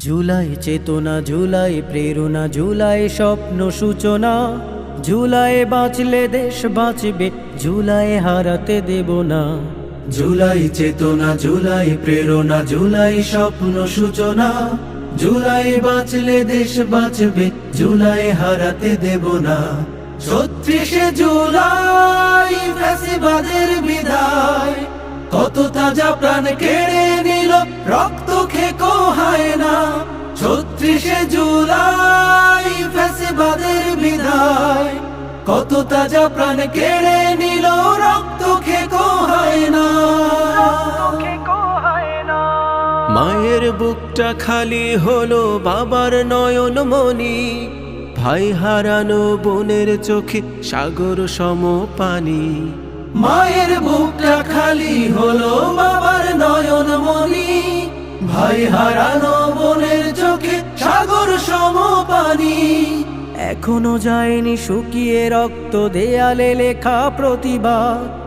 জুলাই চেতনা জুলাই প্রেরণা জুলাই স্বপ্ন সূচনা জুলাই বাঁচলে দেশ বাঁচবে জুলাই হারাতে দেব না। জুলাই চেতনা জুলাই প্রেরণা জুলাই স্বপ্ন সূচনা জুলাই বাঁচলে দেশ বাঁচবে জুলাই হারাতে দেব না। ছত্রিশে জুলাই ফ্যাসিবাদের বিদায়, কত তাজা প্রাণ কেড়ে নিল রক্ত ছত্রিশে জুলাই ফ্যাসিবাদের বিদায়। কত তাজা প্রাণ কেড়ে নিল রক্ত খেকো হয় না। মায়ের বুকটা খালি হলো বাবার নয়ন মনি ভাই হারানো বোনের চোখে সাগর সম পানি। মায়ের বুকটা খালি হলো বাবার নয়ন মনি ভাই হারানো বোনের চোখে সাগর সম পানি এখনও যায়নি শুকিয়ে রক্ত দেয়ালে লেখা প্রতিবাদ।